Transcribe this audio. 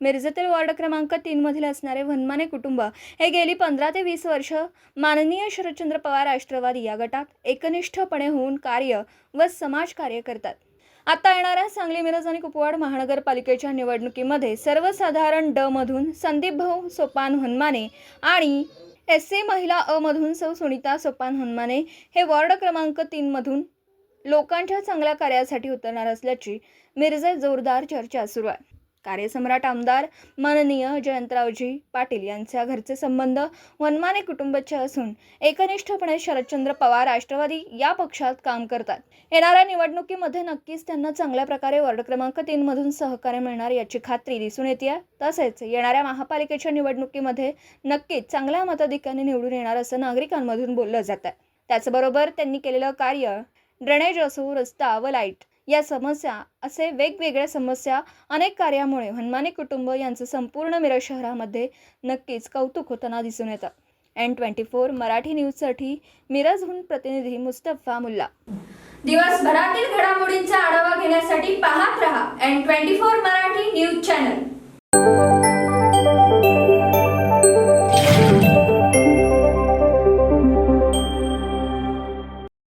मिरजेतील वॉर्ड क्रमांक तीनमधील असणारे वनमाने कुटुंब हे गेली पंधरा ते वीस वर्ष माननीय शरदचंद्र पवार राष्ट्रवादी या गटात एकनिष्ठपणे होऊन कार्य व समाजकार्य करतात. आता येणाऱ्या सांगली मिरज आणि कुपवाड महानगरपालिकेच्या निवडणुकीमध्ये सर्वसाधारण ड मधून संदीप भाऊ सोपान हनुमाने आणि एस सी महिला अ मधून सौ सुनीता सोपान हनुमाने हे वॉर्ड क्रमांक तीनमधून लोकांच्या चांगल्या कार्यासाठी उतरणार असल्याची मिरजेत जोरदार चर्चा सुरू आहे. कार्यसम्राट आमदार माननीय जयंतरावजी पाटील यांच्या घरचे संबंध वनमाने कुटुंबाचे असून एकनिष्ठपणे शरदचंद्र पवार राष्ट्रवादी या पक्षात काम करतात. येणाऱ्या निवडणुकीमध्ये नक्कीच त्यांना चांगल्या प्रकारे वॉर्ड क्रमांक तीनमधून सहकार्य मिळणार याची खात्री दिसून येते तसेच येणाऱ्या महापालिकेच्या निवडणुकीमध्ये नक्कीच चांगल्या मताधिक्याने निवडून येणार असं नागरिकांमधून बोललं जात आहे त्याचबरोबर त्यांनी केलेलं कार्य ड्रेनेज असो रस्ता व लाइट या समस्या असे वेगवेगळ्या समस्या अनेक कार्यामुळे हनुमाने कुटुंब यांचं संपूर्ण मिरज शहरामध्ये नक्कीच कौतुक होताना दिसून येतं. एन ट्वेंटी फोर मराठी न्यूजसाठी मिरजहून प्रतिनिधी मुस्तफा मुल्ला. दिवसभरातील घडामोडींचा आढावा घेण्यासाठी पाहत रहा N twenty four Marathi news channel.